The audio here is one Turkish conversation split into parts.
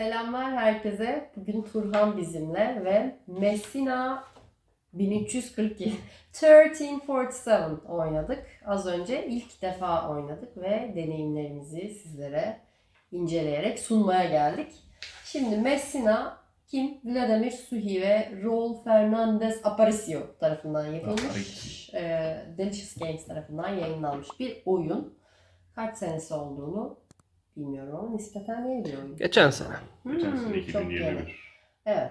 Selamlar herkese. Bugün Turhan bizimle ve Messina 1347 1347 oynadık. Az önce ilk defa oynadık ve deneyimlerimizi sizlere inceleyerek sunmaya geldik. Şimdi Messina kim? Vladimir Suhi ve Raul Fernandez Aparicio tarafından yapılmış. e, Delicious Games tarafından yayınlanmış bir oyun. Kaç senesi olduğunu bilmiyorum ama nispeten yeni bir oyun. Geçen sene. Geçen Hmm, sene çok yeni. 2021. Evet.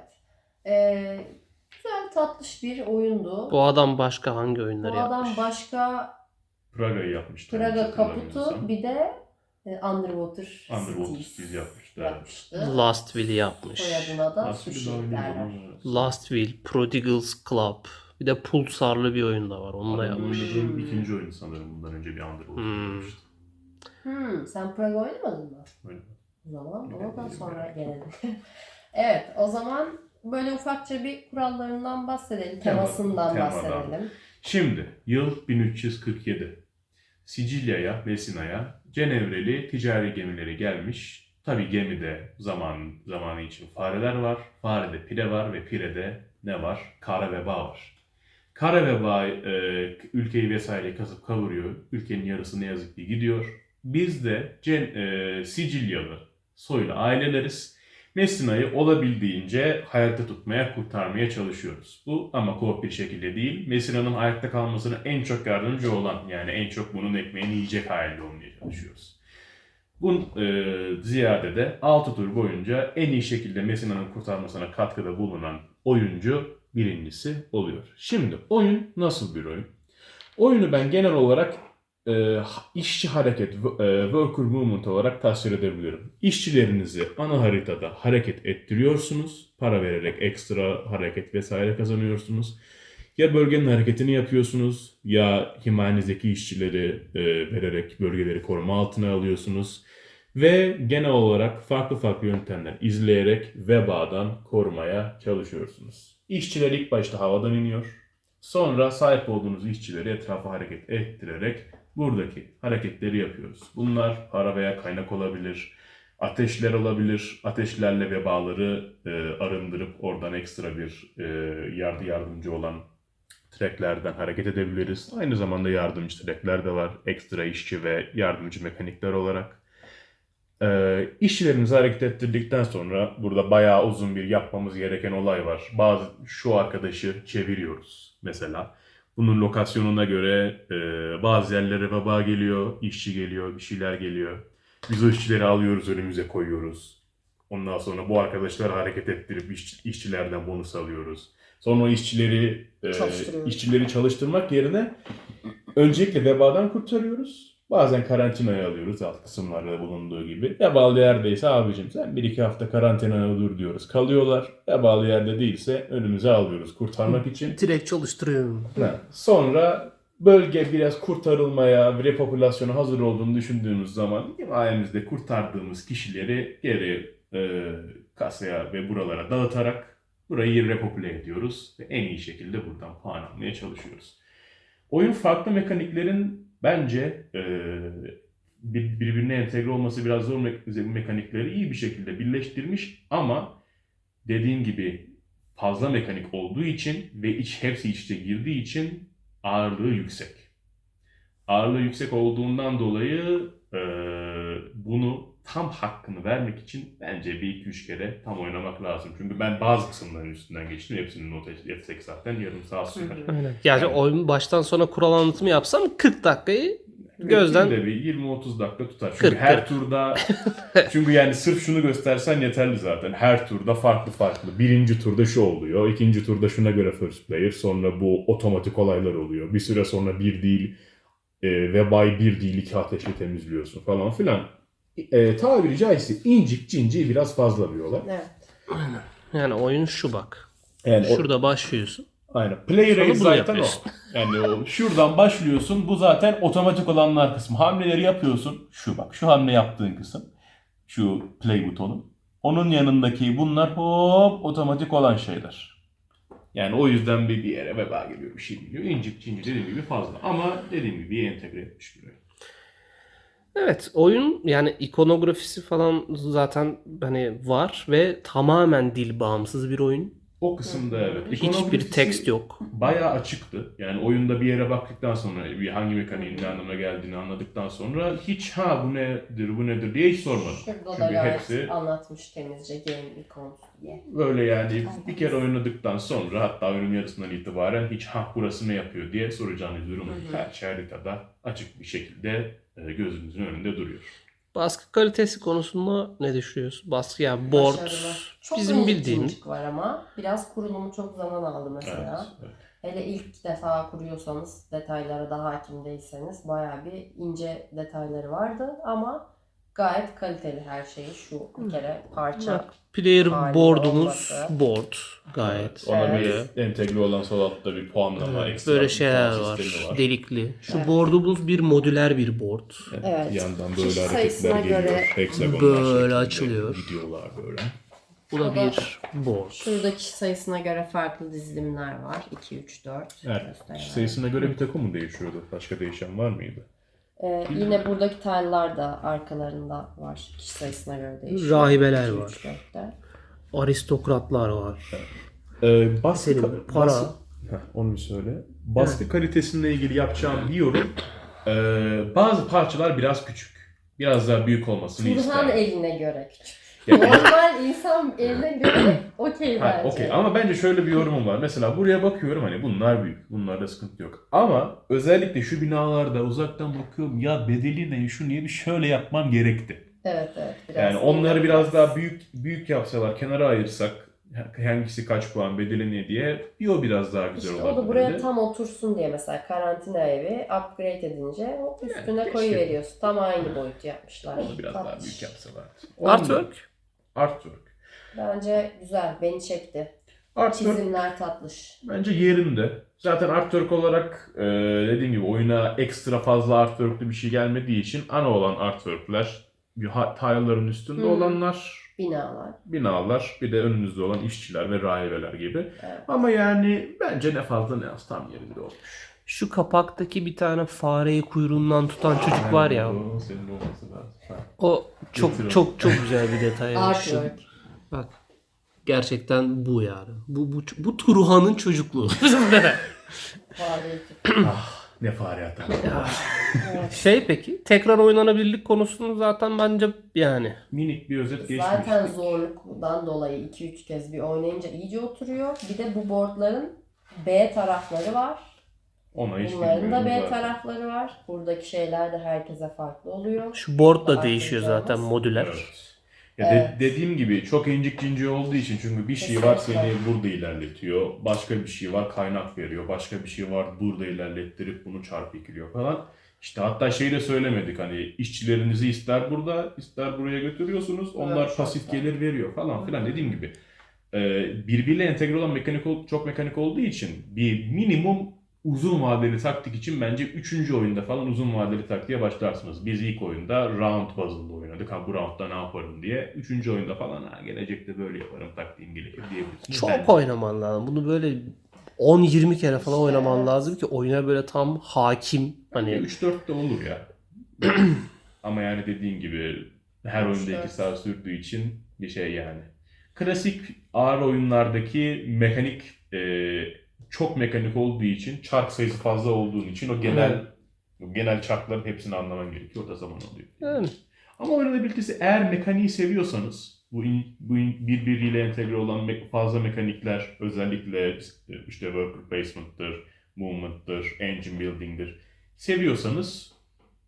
Ee, güzel tatlış bir oyundu. Bu adam başka hangi Bu oyunları adam yapmış? başka Praga'yı yapmıştı. Praga Kaputu bir de e, Underwater, Underwater Cities yapmıştı. yapmıştı. Lastville yapmış. Soyadına da Nasıl bir sushi oyun derler. ama- Lastville, Prodigals Club. Bir de Pulsar'lı bir oyun da var. Onu da Adamın yapmış. Hmm. ikinci oyun sanırım. Bundan önce bir Underwater Hmm. yapmıştı. Hmm, sen Praga oynamadın mı? Oynadım. O zaman değilim sonra gelelim. evet o zaman böyle ufakça bir kurallarından bahsedelim. Tema- Temasından temadan. bahsedelim. Şimdi yıl 1347. Sicilya'ya, Messina'ya Cenevreli ticari gemileri gelmiş. Tabi gemide zaman zamanı için fareler var. Farede pire var ve pirede ne var? Kara veba var. Kara veba e, ülkeyi vesaire kasıp kavuruyor. Ülkenin yarısı ne yazık ki gidiyor. Biz de Cen, e, Sicilyalı soylu aileleriz. Messina'yı olabildiğince hayatta tutmaya, kurtarmaya çalışıyoruz. Bu ama koop bir şekilde değil. Messina'nın ayakta kalmasına en çok yardımcı olan, yani en çok bunun ekmeğini yiyecek halde olmaya çalışıyoruz. Bunun e, ziyade de 6 tur boyunca en iyi şekilde Messina'nın kurtarmasına katkıda bulunan oyuncu birincisi oluyor. Şimdi oyun nasıl bir oyun? Oyunu ben genel olarak e, işçi hareket, e, worker movement olarak tasvir edebilirim. İşçilerinizi ana haritada hareket ettiriyorsunuz. Para vererek ekstra hareket vesaire kazanıyorsunuz. Ya bölgenin hareketini yapıyorsunuz ya himayenizdeki işçileri e, vererek bölgeleri koruma altına alıyorsunuz. Ve genel olarak farklı farklı yöntemler izleyerek vebadan korumaya çalışıyorsunuz. İşçiler ilk başta havadan iniyor. Sonra sahip olduğunuz işçileri etrafa hareket ettirerek buradaki hareketleri yapıyoruz. Bunlar para veya kaynak olabilir, ateşler olabilir. Ateşlerle vebaları e, arındırıp oradan ekstra bir e, yardı yardımcı olan treklerden hareket edebiliriz. Aynı zamanda yardımcı trekler de var. Ekstra işçi ve yardımcı mekanikler olarak. Ee, işçilerimizi hareket ettirdikten sonra burada bayağı uzun bir yapmamız gereken olay var. Bazı şu arkadaşı çeviriyoruz mesela. Bunun lokasyonuna göre e, bazı yerlere veba geliyor, işçi geliyor, bir şeyler geliyor. Biz o işçileri alıyoruz, önümüze koyuyoruz. Ondan sonra bu arkadaşları hareket ettirip iş- işçilerden bonus alıyoruz. Sonra o işçileri e, işçileri çalıştırmak yerine öncelikle vebadan kurtarıyoruz. Bazen karantinaya alıyoruz alt kısımlarda bulunduğu gibi. Vebalı yerdeyse abicim sen bir iki hafta karantinaya dur diyoruz. Kalıyorlar. Vebalı yerde değilse önümüze alıyoruz kurtarmak için. Direkt çalıştırıyorum. Ha, Sonra bölge biraz kurtarılmaya, repopülasyona hazır olduğunu düşündüğümüz zaman himayemizde kurtardığımız kişileri geri e, kasaya ve buralara dağıtarak burayı repopüle ediyoruz ve en iyi şekilde buradan puan almaya çalışıyoruz. Oyun farklı mekaniklerin bence e, bir- birbirine entegre olması biraz zor me- mekanikleri iyi bir şekilde birleştirmiş ama dediğim gibi fazla mekanik olduğu için ve iç hepsi içte girdiği için ağırlığı yüksek. Ağırlığı yüksek olduğundan dolayı e, bunu tam hakkını vermek için bence bir iki üç kere tam oynamak lazım. Çünkü ben bazı kısımların üstünden geçtim. Hepsinin not etsek zaten yarım saat sürer. Aynen. Yani oyun baştan sona kural anlatımı yapsam 40 dakikayı Gözden- Günde bir 20-30 dakika tutar. Çünkü 40, her 40. turda çünkü yani sırf şunu göstersen yeterli zaten. Her turda farklı farklı. Birinci turda şu oluyor. ikinci turda şuna göre first player. Sonra bu otomatik olaylar oluyor. Bir süre sonra bir değil e, vebayı bir değil iki ateşle temizliyorsun falan filan. E, tabiri caizse incik cinci biraz fazla bir olay. Evet. yani oyun şu bak. Yani o- Şurada başlıyorsun. Aynen. Play Sonra rate bunu zaten yapıyorsun. o. Yani o şuradan başlıyorsun. Bu zaten otomatik olanlar kısmı. Hamleleri yapıyorsun. Şu bak. Şu hamle yaptığın kısım. Şu play butonu. Onun yanındaki bunlar hop otomatik olan şeyler. Yani o yüzden bir, bir yere veba geliyor bir şey geliyor. İncik cincik dediğim gibi fazla. Ama dediğim gibi iyi entegre etmiş bir oyun. Evet oyun yani ikonografisi falan zaten hani var ve tamamen dil bağımsız bir oyun. O kısımda evet. Hiçbir tekst yok. Bayağı açıktı. Yani oyunda bir yere baktıktan sonra bir hangi mekaniğin ne anlama geldiğini anladıktan sonra hiç ha bu nedir bu nedir diye hiç sormadım. Şurada Çünkü hepsi anlatmış temizce game icons diye. böyle yani bir kere oynadıktan sonra hatta oyunun yarısından itibaren hiç ha burası ne yapıyor diye soracağınız durum Hı hı. her haritada açık bir şekilde e, gözünüzün önünde duruyor. Baskı kalitesi konusunda ne düşünüyorsun? Baskı yani board Başarılı. Çok bizim bildiğimiz. var ama biraz kurulumu çok zaman aldı mesela. Evet, evet. Hele ilk defa kuruyorsanız, detaylara da hakim değilseniz bayağı bir ince detayları vardı ama gayet kaliteli her şeyi şu bir kere parça. Bak, player board'umuz olması. board gayet. Ona Evet. bir entegre olan sol altta bir puanlama Evet, ekstra Böyle şeyler var. sistemi Delikli. Şu Evet. board'umuz bir modüler bir board. Evet. Bir yandan Kişi böyle sayısına hareketler geliyor. göre Hexagonlar böyle açılıyor. Gidiyorlar böyle. Bu da bir board. Şuradaki kişi sayısına göre farklı dizilimler var. 2, 3, 4. Evet. Kişi sayısına göre bir takım mı değişiyordu? Başka değişen var mıydı? Ee, yine buradaki tile'lar da arkalarında var. Kişi sayısına göre değişiyor. Rahibeler 2, 3, var. 4'te. Aristokratlar var. Ee, baskı, Senin para. bas- Heh, onu bir söyle. Baskı kalitesiyle ilgili yapacağım bir yorum. Ee, bazı parçalar biraz küçük. Biraz daha büyük olmasını Turhan eline göre küçük. Yani- Normal insan eline göre okey Ha, bence. okey. Ama bence şöyle bir yorumum var. Mesela buraya bakıyorum hani bunlar büyük. Bunlarda sıkıntı yok. Ama özellikle şu binalarda uzaktan bakıyorum ya bedeli ne şu niye bir şöyle yapmam gerekti. Evet evet. Biraz Yani onları biraz daha büyük büyük yapsalar kenara ayırsak hangisi kaç puan bedeli ne diye bir o biraz daha güzel İşte olabilirdi. o da buraya tam otursun diye mesela karantina evi upgrade edince hop üstüne keşke. koyuveriyorsun. Tam aynı boyut yapmışlar. Onu biraz daha Tatlış. büyük yapsalar. Artwork. Artwork. Bence güzel. Beni çekti. Artwork Çizimler tatlış. bence yerinde. Zaten artwork olarak e, dediğim gibi oyuna ekstra fazla artwork'lü bir şey gelmediği için ana olan artwork'ler tile'ların üstünde Hı. olanlar, Binalar. binalar, bir de önünüzde olan işçiler ve rahibeler gibi. Evet. Ama yani bence ne fazla ne az tam yerinde olmuş. Şu kapaktaki bir tane fareyi kuyruğundan tutan çocuk var ya. O çok çok çok güzel bir detay. yani. Şu-. Bak. Gerçekten bu yani. Bu bu bu Turhan'ın çocukluğu. Fareyi ah ne fare atar. Şey peki tekrar oynanabilirlik konusunu zaten bence yani Minik bir özet geçmiş. Zaten zorluktan dolayı 2-3 kez bir oynayınca iyice oturuyor. Bir de bu boardların B tarafları var. Ona hiç Bunların da B zaten. tarafları var. Buradaki şeyler de herkese farklı oluyor. şu board da değişiyor zaten modüler. Evet. Ya de- Evet. dediğim gibi çok incik cinci olduğu için çünkü bir şey var seni burada ilerletiyor. Başka bir şey var kaynak veriyor. Başka bir şey var burada ilerlettirip bunu çarpı ikiliyor falan. İşte hatta şeyi de söylemedik hani işçilerinizi ister burada ister buraya götürüyorsunuz. Onlar Evet, pasif şartlar. gelir veriyor falan filan dediğim gibi. e, birbiriyle entegre olan mekanik ol- çok mekanik olduğu için bir minimum uzun vadeli taktik için bence 3. oyunda falan uzun vadeli taktiğe başlarsınız. Biz ilk oyunda round bazında oynadık. Ha bu roundda ne yaparım diye. 3. oyunda falan ha gelecekte böyle yaparım taktiğim gerekir diyebilirsiniz. Çok Bence. oynaman lazım. Bunu böyle 10-20 kere falan oynaman lazım ki oyuna böyle tam hakim. Hani Hani 3-4 de olur ya. Ama yani dediğin gibi her oyunda 2 dört. saat sürdüğü için bir şey yani. Klasik ağır oyunlardaki mekanik e, çok mekanik olduğu için çark sayısı fazla olduğu için o genel o genel çarkların hepsini anlaman gerekiyor. O da zaman oluyor. yani Ama oynanabilitesi eğer mekaniği seviyorsanız bu, in- bu in- birbiriyle entegre olan me- fazla mekanikler özellikle işte worker placement'tır, movement'tır, engine building'dir seviyorsanız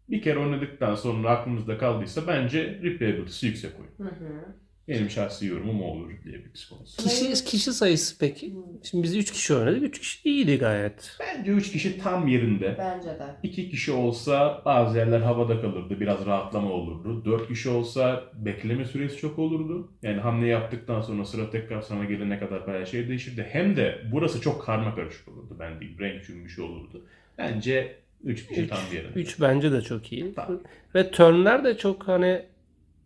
bir kere oynadıktan sonra aklınızda kaldıysa bence replayability'si yüksek oyun. Hı hı. Benim şahsi yorumum o olur replayability konusu. kişi kişi sayısı peki? Şimdi biz 3 kişi oynadık. 3 kişi iyiydi gayet. Bence 3 kişi tam yerinde. Bence de. 2 kişi olsa bazı yerler havada kalırdı. Biraz rahatlama olurdu. 4 kişi olsa bekleme süresi çok olurdu. Yani hamle yaptıktan sonra sıra tekrar sana gelene kadar bayağı şey değişirdi. Hem de burası çok karma karışık olurdu. Ben diyeyim. Renk cümbüşü olurdu. Bence 3 kişi tam yerinde. 3 bence de çok iyi. Tamam. Ve turnler de çok hani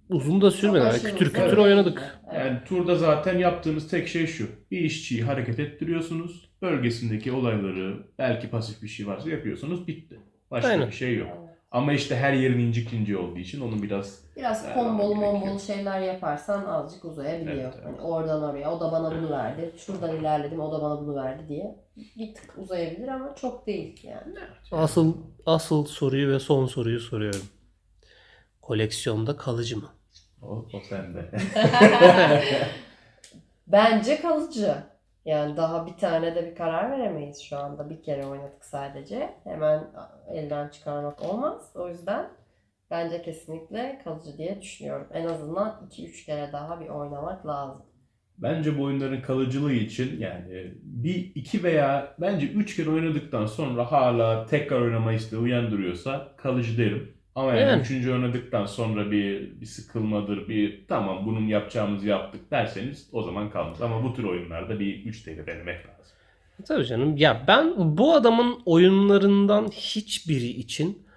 uzun da sürmedi. Çok Yani aşırı kütür kütür değil oynadık. Evet. Yani turda zaten yaptığınız tek şey şu. Bir işçiyi hareket ettiriyorsunuz. Bölgesindeki olayları belki pasif bir şey varsa yapıyorsunuz. Bitti. Başka Aynen. bir şey yok. Evet. Ama işte her yerin incik inci olduğu için onu biraz Biraz Evet, kombolu gerekiyor. mombolu şeyler yaparsan azıcık uzayabiliyor. Evet, evet. Hani oradan oraya o da bana bunu verdi. Şuradan ilerledim o da bana bunu verdi diye. Bir tık uzayabilir ama çok değil yani. Asıl asıl soruyu ve son soruyu soruyorum. Koleksiyonda kalıcı mı? o, o sende. Bence kalıcı. Yani daha bir tane de bir karar veremeyiz şu anda. Bir kere oynadık sadece. Hemen elden çıkarmak olmaz. O yüzden bence kesinlikle kalıcı diye düşünüyorum. En azından 2-3 kere daha bir oynamak lazım. Bence bu oyunların kalıcılığı için yani bir iki veya bence üç kere oynadıktan sonra hala tekrar oynama isteği uyandırıyorsa kalıcı derim. Ama yani, Yani. üçüncü oynadıktan sonra bir, bir sıkılmadır, bir tamam bunun yapacağımızı yaptık derseniz o zaman kalmaz. Ama bu tür oyunlarda bir üç kere denemek lazım. Tabii canım. Ya ben bu adamın oyunlarından hiçbiri için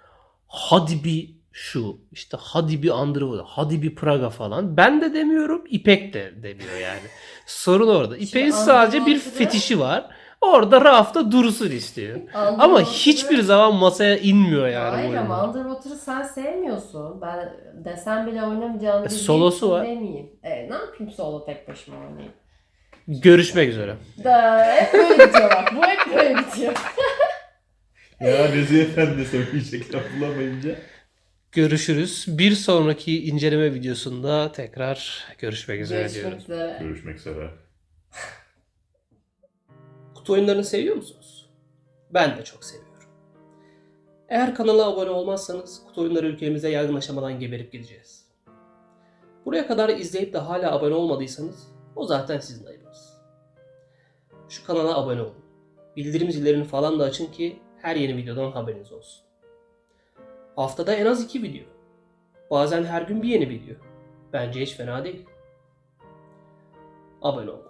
hadi bir şu işte hadi bir Underworld, hadi bir Praga falan. Ben de demiyorum, İpek de demiyor yani. Sorun orada. İpek'in sadece bir fetişi var. Orada rafta dursun istiyor. Ama Underwater'ı- hiçbir zaman masaya inmiyor yani bu Hayır oyunda. ama Underwater'ı sen sevmiyorsun. Ben desem bile oynamayacağını E, bildiğim solosu için var. demeyeyim. E, ne yapayım solo tek başıma oynayayım. Görüşmek üzere. Da, hep böyle bitiyor bak. Bu hep böyle bitiyor. Ya Rezi Efendi de söyleyecek laf bulamayınca. Görüşürüz. Bir sonraki inceleme videosunda tekrar görüşmek üzere Görüşmek diyoruz. üzere. Görüşmek üzere. Kutu oyunlarını seviyor musunuz? Ben de çok seviyorum. Eğer kanala abone olmazsanız kutu oyunları ülkemize yaygın aşamadan geberip gideceğiz. Buraya kadar izleyip de hala abone olmadıysanız o zaten sizin ayıbınız. Şu kanala abone olun. Bildirim zillerini falan da açın ki her yeni videodan haberiniz olsun. Haftada en az iki video. Bazen her gün bir yeni video. Bence hiç fena değil. Abone olun.